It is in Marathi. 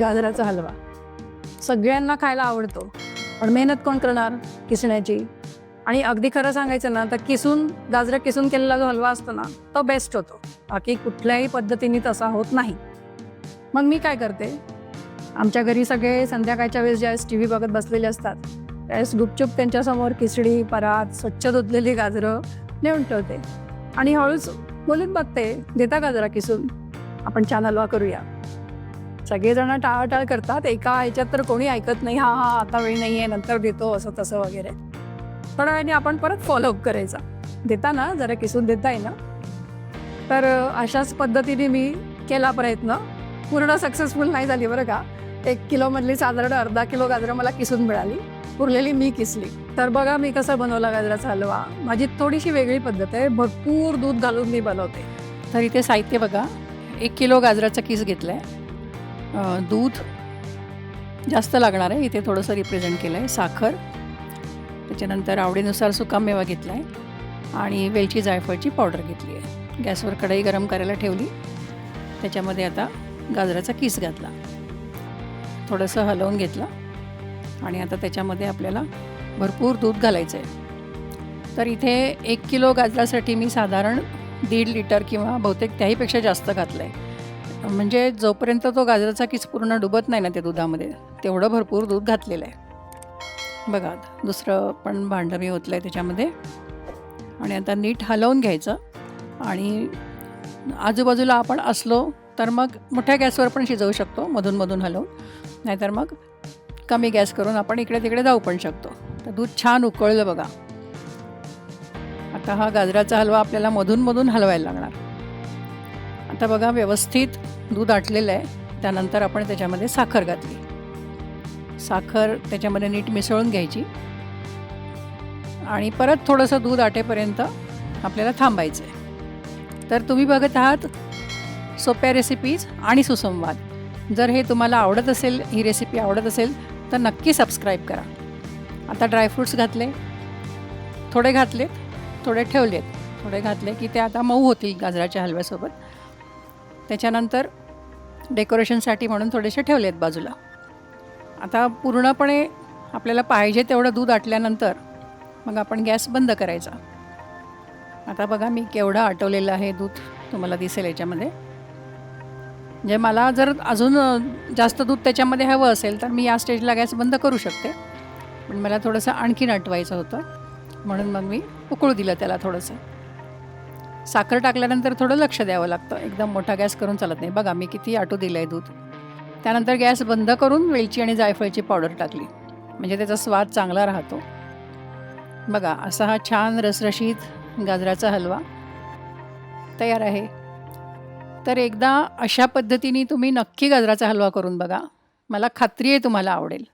गाजराचा हलवा. सगळ्यांना खायला आवडतो. पण मेहनत कोण करणार? किसण्याची. आणि अगदी खरं सांगायचं ना तर किसून गाजरं किसून केलेला जो हलवा असतो ना तो बेस्ट होतो. बाकी कुठल्याही पद्धतीने तसा होत नाही. मग मी काय करते? आमच्या घरी सगळे संध्याकाळच्या वेळेस ज्यावेळेस टी व्ही बघत बसलेले असतात त्यावेळेस गुपचूप त्यांच्यासमोर खिचडी परात स्वच्छ धुतलेली गाजरं नेऊन ठेवते. आणि हळूच बोलीत बघते देता गाजरा किसून? आपण छान हलवा करूया. सगळेजण टाळाटाळ करतात. एका ह्याच्यात तर कोणी ऐकत नाही हा हा आता वेळ नाही आहे नंतर देतो असं तसं वगैरे. थोड्या वेळाने आपण परत फॉलोअप करायचा. देता ना जरा किसून देताय ना तर अशाच पद्धतीने मी केला प्रयत्न. पूर्ण सक्सेसफुल नाही झाली बरं का. एक किलोमधली साधारण अर्धा किलो गाजरं मला किसून मिळाली. उरलेली मी किसली. तर बघा मी कसं बनवला गाजराचा हलवा. माझी थोडीशी वेगळी पद्धत आहे. भरपूर दूध घालून मी बनवते. तर इथे साहित्य बघा. एक किलो गाजराचा किस घेतला आहे दूध जास्त लागणार आहे. इथे थोडंसं रिप्रेझेंट केलं आहे साखर. त्याच्यानंतर आवडीनुसार सुकामेवा घेतला आहे आणि वेलची जायफळची पावडर घेतली आहे. गॅसवर कढई गरम करायला ठेवली. त्याच्यामध्ये आता गाजराचा किस घातला. थोडंसं हलवून घेतलं आणि आता त्याच्यामध्ये आपल्याला भरपूर दूध घालायचं आहे तर इथे एक किलो गाजरासाठी मी साधारण दीड लिटर किंवा बहुतेक त्याहीपेक्षा जास्त घातलं आहे म्हणजे जोपर्यंत तो गाजराचा किस पूर्ण डुबत नाही ना त्या दुधामध्ये तेवढं भरपूर दूध घातलेलं आहे. बघा दुसरं पण भांडं मी ओतलं आहे त्याच्यामध्ये. आणि आता नीट हलवून घ्यायचं. आणि आजूबाजूला आपण असलो तर मग मोठ्या गॅसवर पण शिजवू शकतो मधून मधून हलवून. नाहीतर मग कमी गॅस करून आपण इकडे तिकडे जाऊ पण शकतो. तर दूध छान उकळलं बघा. आता हा गाजराचा हलवा आपल्याला मधून मधून हलवायला लागणार. आता बघा व्यवस्थित दूध आटलेलं आहे. त्यानंतर आपण त्याच्यामध्ये साखर घातली. साखर त्याच्यामध्ये नीट मिसळून घ्यायची. आणि परत थोडंसं दूध आटेपर्यंत आपल्याला थांबायचं आहे तर तुम्ही बघत आहात सोप्या रेसिपीज आणि सुसंवाद. जर हे तुम्हाला आवडत असेल ही रेसिपी आवडत असेल तर नक्की सबस्क्राईब करा. आता ड्रायफ्रूट्स घातले. थोडे घातलेत थोडे ठेवलेत. थोडे घातले की ते आता मऊ होतील गाजराच्या हलव्यासोबत. त्याच्यानंतर डेकोरेशनसाठी म्हणून थोडेसे ठेवले आहेत बाजूला. आता पूर्णपणे आपल्याला पाहिजे तेवढं दूध आटल्यानंतर मग आपण गॅस बंद करायचा. आता बघा मी केवढं आटवलेलं आहे दूध तुम्हाला दिसेल याच्यामध्ये. म्हणजे मला जर अजून जास्त दूध त्याच्यामध्ये हवं असेल तर मी या स्टेजला गॅस बंद करू शकते. पण मला थोडंसं आणखीन आटवायचं होतं. म्हणून मग मी उकळू दिलं त्याला थोडंसं. साखर टाकल्यानंतर थोडं लक्ष द्यावं लागतं. एकदम मोठा गॅस करून चालत नाही. बघा मी किती आटू दिलं आहे दूध. त्यानंतर गॅस बंद करून वेलची आणि जायफळची पावडर टाकली. म्हणजे त्याचा स्वाद चांगला राहतो. बघा असा हा छान रसरशीत गाजराचा हलवा तयार आहे. तर एकदा अशा पद्धतीने तुम्ही नक्की गाजराचा हलवा करून बघा. मला खात्री आहे तुम्हाला आवडेल.